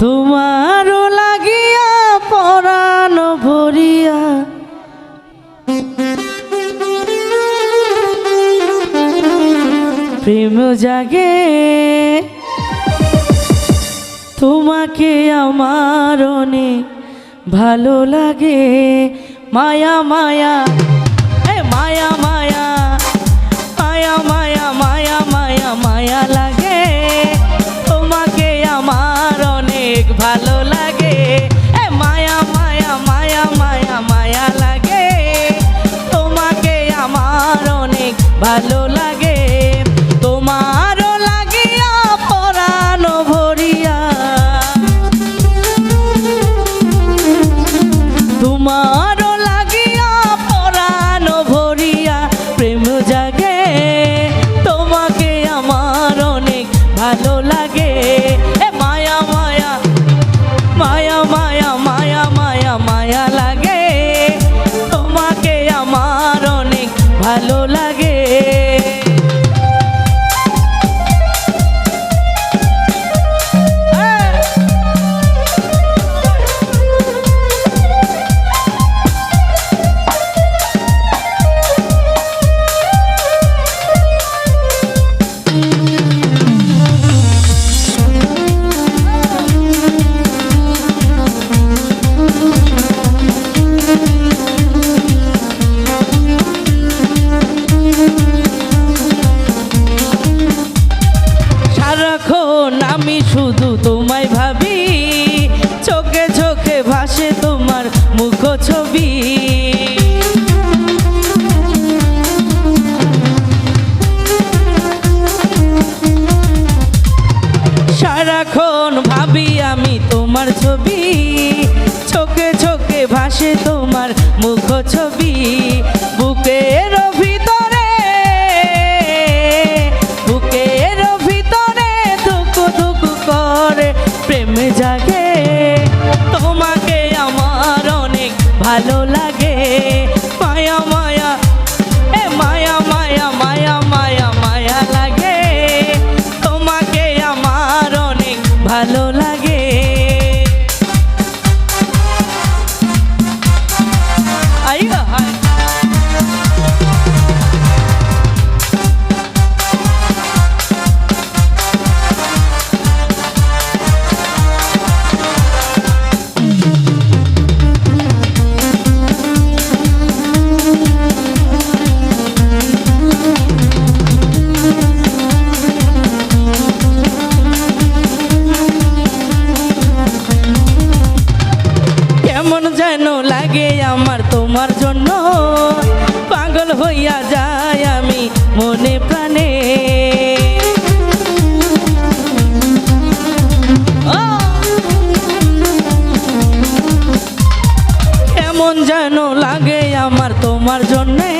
তোমারও লাগিয়া পরাণ ভরিয়া। প্রেম জাগে। তোমাকে আমার ভালো লাগে। মায়া মায়া অনেক তোমায় ভাবি, চোখে চোখে ভাসে তোমার মুখ ছবি। সারাক্ষণ ভাবি আমি তোমার ছবি, চোখে চোখে ভাসে তোমার মুখ ছবি। বুকের মায়া মায়া এ মায়া মায়া মায়া মায়া মায়া লাগে। তোমাকে আমার অনেক ভালো হইয়া যায় আমি মনে প্রাণে। কেমন যেন লাগে আমার তোমার জন্যে।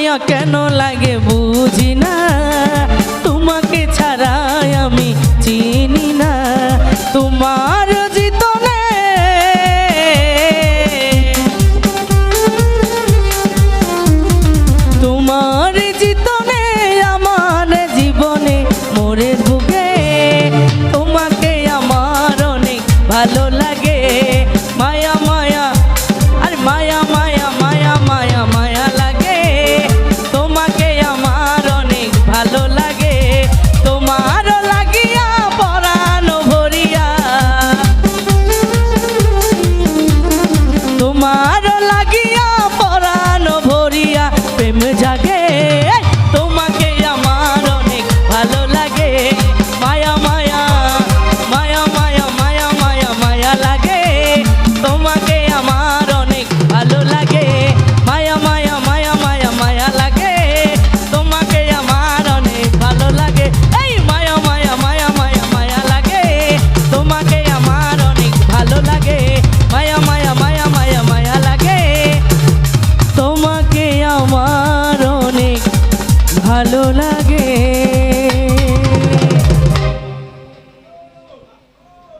মায়া কেন লাগে বুঝি না? তোমাকে ছাড়া আমি চিনি না। তোমার জিতনে তোমার জিতনে আমার জীবনে মোরে ভুগে। তোমাকে আমার অনেক ভালো লাগে। মায়া